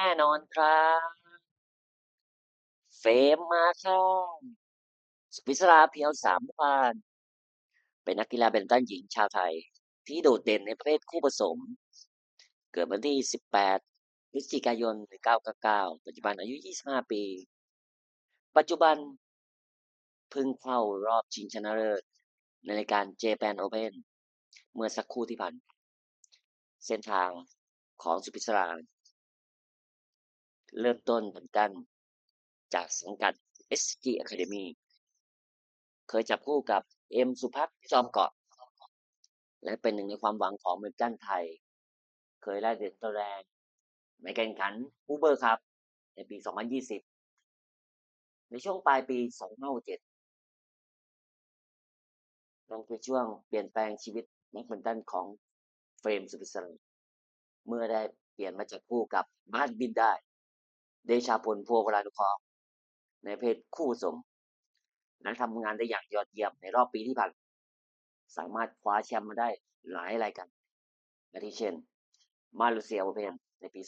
แน่นอนครับเฟมมาค่ะสุพิศราเพียวสามพานเป็นนักกีฬาแบดมินตันหญิงชาวไทย ที่โดดเด่นในประเภทคู่ผสม เกิดวันที่ 18 พฤศจิกายน 1999 ปัจจุบันอายุ 25 ปี ปัจจุบันเพิ่งเข้ารอบชิงชนะเลิศในรายการ Japan Open เมื่อสักครู่ที่ผ่าน เส้นทางของสุพิศรา เริ่มต้นแบดมินตันจากสังกัด SG Academy เคยจับคู่กับเอ็มสุพัฒน์จอมเกาะ และเป็นหนึ่งในความหวังของแบดมินตันไทย เคยได้เหรียญทแดงในการแข่งขันอูเบอร์ครับ ในปี 2020 ในช่วงปลายปี 2007นั่นคือช่วงเปลี่ยนแปลงชีวิตนักแบดมินตันของเฟรมสุพิศรเมื่อได้เปลี่ยนมาจับคู่กับมาร์บินได้ เดชาพลพัววรานุเคราะห์ในเพศคู่สม นั้นทำงานได้อย่างยอดเยี่ยมในรอบปีที่ผ่านสามารถคว้าแชมป์มาได้หลายรายการอาทิเช่น มาเลเซียโอเพนในปี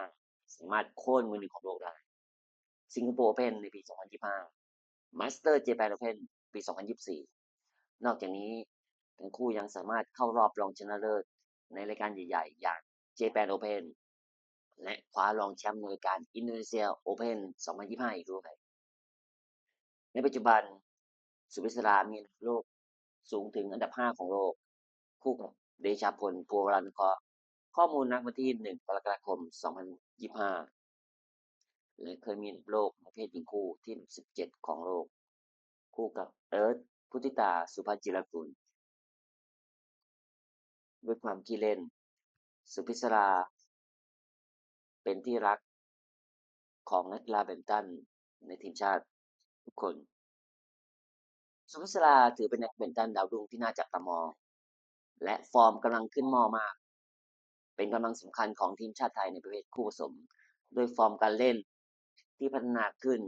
2025 สามารถโค่นมือหนึ่งของโลกได้ สิงคโปร์โอเพนในปี 2025 มาสเตอร์เจแปนโอเพนปี 2024 นอกจากนี้ทั้งคู่ยังสามารถเข้ารอบรองชนะเลิศในรายการใหญ่ ๆ อย่างเจ และคว้ารองแชมป์ในรายการอินโดนีเซียโอเพน2025 อีกด้วยในปัจจุบันสุพิศรามีโลกสูงถึงอันดับ 5 ของโลก คู่กับเดชาพลพัวรันคราะห์ข้อมูลนักวันที่ 1 กรกฎาคม 2025 และเคยมีโลกประเภทหญิงคู่ที่ 17 ของโลก คู่กับเอิร์ธพุทธิตาสุภาจิรกุลด้วยความขี้เล่น สุพิศรา เป็นที่รักของนักกีฬาแบดมินตันในทีมชาติทุกคนสุพิศราถือเป็นนักแบดมินตันดาวรุ่งที่น่าจับตามอง และฟอร์มกำลังขึ้นมอมาก เป็นกำลังสำคัญของทีมชาติไทยในประเภทคู่ผสมด้วยฟอร์มการเล่นที่พัฒนาขึ้น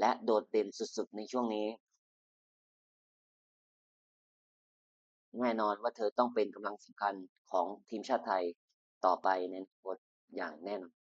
และโดดเด่นสุดๆในช่วงนี้แน่นอนว่าเธอต้องเป็นกำลังสำคัญของทีมชาติไทยต่อไปในอนาคต อย่างแน่นอน